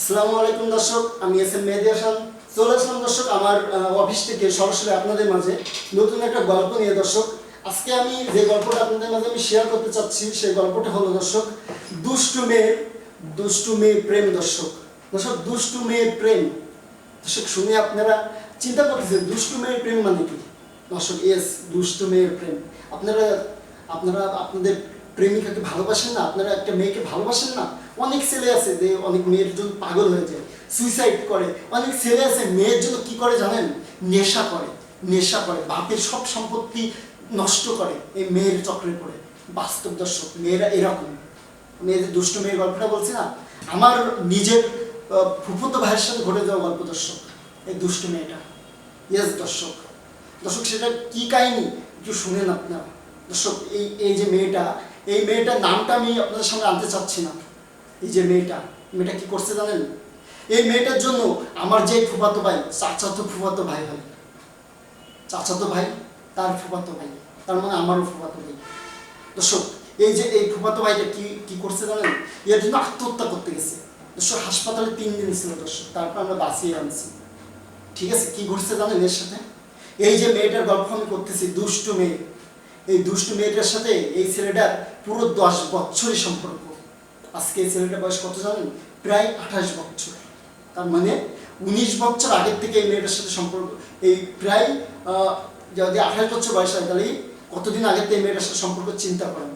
আসসালামু আলাইকুম দর্শক, আমি এস এম মেহেদি হাসান। চলে আসলাম দর্শক আমার অফিস থেকে, সরাসরি আপনাদের মাঝে নতুন একটা গল্প নিয়ে দর্শক। আজকে আমি যে গল্পটা আপনাদের মাঝে আমি শেয়ার করতে চাচ্ছি, সেই গল্পটা হলো দর্শক, দুষ্টু মেয়ের দুষ্টু মেয়ে প্রেম দর্শক। দর্শক, দুষ্টু মেয়ের প্রেম। দর্শক, শুনে আপনারা চিন্তা করতেছেন, দুষ্টু মেয়ের প্রেম মানে কি? দর্শক এস দুষ্টু মেয়ের প্রেম। আপনারা আপনারা আপনাদের প্রেমিকাকে ভালোবাসেন না? আপনারা একটা মেয়েকে ভালোবাসেন না? অনেক ছেলে আছে যে অনেক মেয়ের জন্য পাগল হয়ে যায় সুইসাইড করে। অনেক ছেলে আছে মেয়ের জন্য কি করে জানেন? নেশা করে নেশা করে। বাপের সব সম্পত্তি নষ্ট করে এই মেয়ের চক্রে পড়ে বাস্তব দর্শক, মেয়েরা এরকম। মেয়েদের দুষ্ট মেয়ের গল্পটা বলছি না, আমার নিজের ফুফুতো ভাইয়ের সাথে ঘটে যাওয়া গল্প দর্শক, এই দুষ্ট মেয়েটা। ইয়েস দর্শক। দর্শক, সেটা কি কাহিনী? একটু শুনেন আপনারা। দর্শক, এই এই যে মেয়েটা, এই মেয়েটার নামটা আমি আপনাদের সামনে আনতে চাচ্ছি না। এই যে মেয়েটা মেয়েটা কি করছে জানেন? এই মেয়েটার জন্য আমার যে ফুফাতো ভাই, চাচাতো ফুফাতো ভাই হয়। চাচাতো ভাই, তার ফুফাতো ভাই, তার মানে আমারও ফুফাতো ভাই। দর্শক, এই যে এই ফুফাতো ভাইটা কি কি করছে জানেন? এর জন্য আত্মহত্যা করতে গেছে। দর্শক, হাসপাতালে তিন দিন ছিল দর্শক, তারপর আমরা বাঁচিয়ে আনছি। ঠিক আছে, কি ঘটছে জানেন এর সাথে? এই যে মেয়েটার গল্প আমি করতেছি, দুষ্টু মেয়ে। এই দুষ্টু মেয়েটার সাথে এই ছেলেটার পুরো দশ বছরই সম্পর্ক। আজকে এই ছেলেটার বয়স কত জানেন? প্রায় আঠাশ বছর। তার মানে উনিশ বছর আগের থেকে এই মেয়েটার সাথে সম্পর্ক। এই প্রায় যদি আঠাশ বছর বয়স হয় তাহলে কতদিন আগের থেকে মেয়েটার সাথে সম্পর্ক চিন্তা করেন?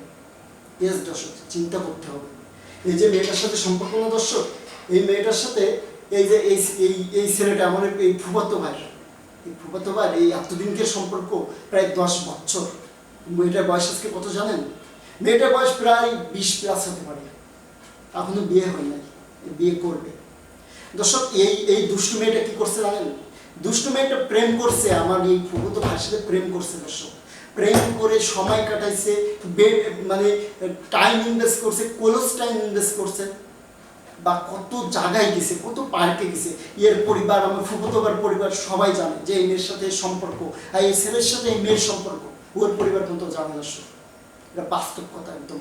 ইয়েস দর্শক, চিন্তা করতে হবে। এই যে মেয়েটার সাথে সম্পর্ক না দর্শক, এই মেয়েটার সাথে এই যে এই এই এই ছেলেটা আমার এই ফুফাতো ভাই এই ফুফাতো ভাই এই এতদিনকে সম্পর্ক প্রায় দশ বছর। মেয়েটার বয়স আজকে কত জানেন? মেয়েটার বয়স প্রায় বিশ প্লাস হতে পারে। এখনও বিয়ে হয় নাই, বিয়ে করবে। দর্শক, এই এই দুষ্টু মেয়েটা কি করছে জানেন? দুষ্টু মেয়েটা প্রেম করছে, আমার এই ভাইয়ের সাথে প্রেম করছে দর্শক। প্রেম করে সময় কাটাইছে বেড মানে টাইম ইনভেস্ট করছে কোলোস টাইম ইনভেস্ট করছে, বা কত জায়গায় গেছে, কত পার্কে গেছে, এর পরিবার, আমার ফুফুতোবার পরিবার সবাই জানে যে এই মেয়ের সাথে সম্পর্ক, আর এই ছেলের সাথে এই মেয়ের সম্পর্ক, ওর পরিবার কিন্তু জানে দর্শক। এটা বাস্তব কথা একদম।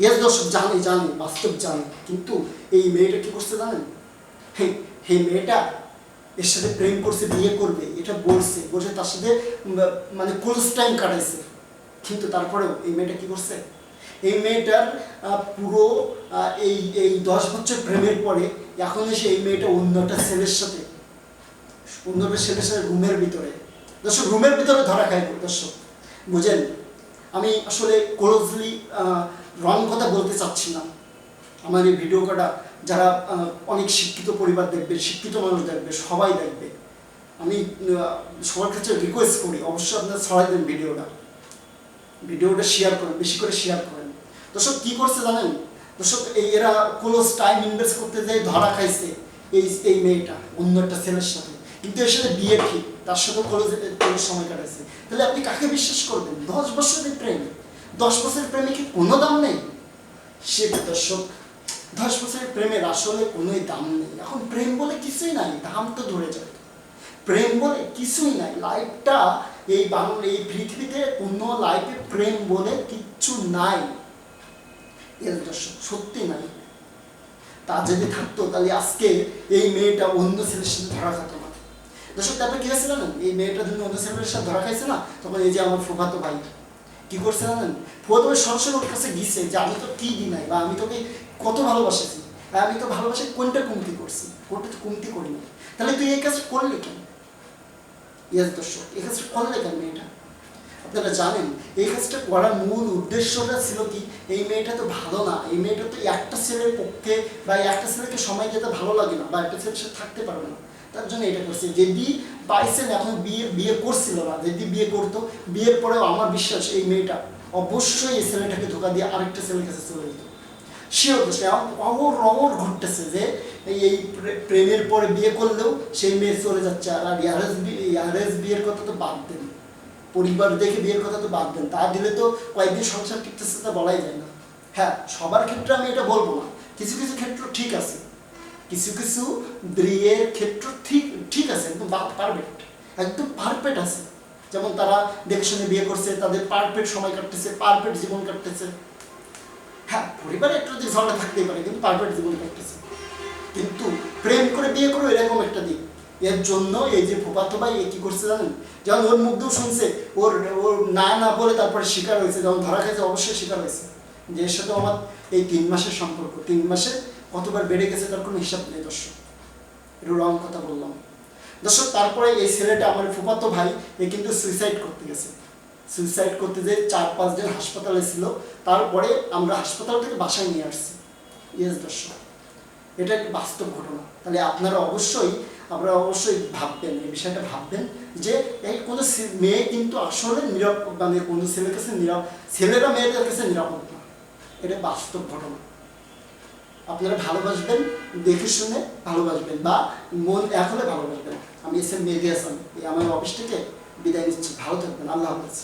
ইয়াস দর্শক, জানে জানে, বাস্তব জানে, কিন্তু এই মেয়েটা কি করছে জানেন? হে মেয়েটা এর সাথে প্রেম করছে, বিয়ে করবে, এটা বলছে বসে তার সাথে মানে ক্লোজ টাইম কাটাইছে। কিন্তু তারপরেও এই মেয়েটা কি করছে? এই মেয়েটার পুরো এই এই দশ বছর প্রেমের পরে এখন এসে এই মেয়েটা অন্য একটা ছেলের সাথে, অন্য একটা ছেলের সাথে রুমের ভিতরে। দর্শক, রুমের ভিতরে ধরা খায় দর্শক। বুঝেন? আমি আসলে ক্লোজলি রং কথা বলতে চাচ্ছি না আমার এই ভিডিওটা যারা অনেক শিক্ষিত পরিবার দেখবে, শিক্ষিত মানুষ দেখবে, সবাই দেখবে, আমি সবার কাছে রিকোয়েস্ট করি, অবশ্যই আপনারা ছড়াই দেন ভিডিওটা ভিডিওটা শেয়ার করেন, বেশি করে শেয়ার করেন। দর্শক, কি করছে জানেন? দর্শক, এই এরা ক্লোজ টাইম ইনভেস্ট করতে যাই ধরা খাইছে এই এই মেয়েটা, অন্য একটা ছেলের সাথে। কিন্তু এর সাথে বিয়ে ঠিক, তার সাথে ক্লোজ সময় কাটাইছে। তাহলে আপনি কাকে বিশ্বাস করবেন? দশ বছরের প্রেম দশ বছরের প্রেমে কি কোনো দাম নেই? সে দর্শক দশ বছরের প্রেমের আসলে কোনোই দাম নেই। এখন প্রেম বলে কিছুই নাই, দাম তো ধরে যায়। প্রেম বলে কিছুই নাই। লাইফটা এই বাংলা, এই পৃথিবীতে কোনো লাইফে প্রেম বলে কিচ্ছু নাই। এর দর্শক, সত্যি নাই। তা যদি থাকতো, তাহলে আজকে এই মেয়েটা অন্য ছেলের সাথে ধরা খাতো না দর্শক, তারপরে কি হয়েছে জানেন এই মেয়েটা যখন অন্য ছেলের সাথে ধরা খাইছে না, তখন এই যে আমার ফুফাতো ভাই কি করছে জানেন? ভাই সরাসরি ওর কাছে গিয়েছে যে আমি তো কি দি নাই বা আমি তোকে কত ভালোবাসেছি আমি তো ভালোবাসে কোনটা কমতি করছি, কোনটা তো কমতি করিনি তাহলে তুই এই কাজ করলি কেন? ইয়াস দর্শক, এই কাজটা করলে কেন মেয়েটা? আপনারা জানেন, এই কাজটা করার মূল উদ্দেশ্যটা ছিল কি, এই মেয়েটা তো ভালো না, এই মেয়েটা তো একটা ছেলের পক্ষে বা একটা ছেলেকে সময় দিতে ভালো লাগে না বা একটা ছেলের সাথে থাকতে পারবে না। তার জন্য এটা করছে। যদি বাইসেন এখন বিয়ে বিয়ে করছিল না। যদি বিয়ে করতো বিয়ের পরেও আমার বিশ্বাস এই মেয়েটা অবশ্যই এই ছেলেটাকে ধোকা দিয়ে আরেকটা ছেলের কাছে চলে যেত। শিওর দোষে অমর অমর ঘটতেছে যে এই প্রেমের পরে বিয়ে করলেও সেই মেয়ে চলে যাচ্ছে। আর ইয়ারেজ ইয়ারেজ বিয়ের কথা তো বাদ দেন। পরিবার দেখে বিয়ের কথা তো বাদ দেন। তা দিলে তো কয়েকদিন সংসার টিকতেছে তা বলাই যায় না। হ্যাঁ সবার ক্ষেত্রে আমি এটা বলব না। কিছু কিছু ক্ষেত্র ঠিক আছে। কিছু কিছু বিয়ের ক্ষেত্র ঠিক ঠিক আছে, একদম পারফেক্ট একদম পারফেক্ট আছে। যেমন তারা দেখে বিয়ে করছে, তাদের পারফেক্ট সময় কাটতেছে পারফেক্ট জীবন কাটতেছে। হ্যাঁ পরিবারে একটু যদি ঝগড়া থাকতেই পারে, কিন্তু পারফেক্ট জীবন কাটতেছে। কিন্তু প্রেম করে বিয়ে করো, এরকম একটা দিক এর জন্য এই যে ফুপাতো ভাই, এ কি করছে জানেন? যেমন ওর মুগ্ধ শুনছে, ওর ওর না না বলে তারপরে শিকার হয়েছে। যেমন ধরা খেয়েছে, অবশ্যই শিকার হয়েছে। যে এর সাথে আমার এই তিন মাসের সম্পর্ক, তিন মাসে কতবার বেড়ে গেছে তার কোনো হিসাব নেই, দর্শক। একটু রং কথা বললাম। দর্শক, তারপরে এই ছেলেটা আমার ফুপাতো ভাই, এ কিন্তু সুইসাইড করতে গেছে। সুইসাইড করতে যে চার, পাঁচ দিন হাসপাতালে ছিল। তারপরে আমরা হাসপাতাল থেকে বাসায় নিয়ে আসছি। ইয়েস দর্শক। এটা একটি বাস্তব ঘটনা। তাহলে আপনারা অবশ্যই আপনারা অবশ্যই ভাববেন, এই বিষয়টা ভাববেন যে এই কোনো মেয়ে কিন্তু আসলে নিরাপদ মানে কোনো ছেলের কাছে নিরাপদ ছেলেরা মেয়েদের কাছে নিরাপদ না। এটা বাস্তব ঘটনা। আপনারা ভালোবাসবেন, দেখে শুনে ভালোবাসবেন বা মন এক হলে ভালোবাসবেন। আমি এসে মেয়ে আসলাম এই আমার অফিস থেকে বিদায় নিচ্ছি। ভালো থাকবেন। আল্লাহ হাফেজ।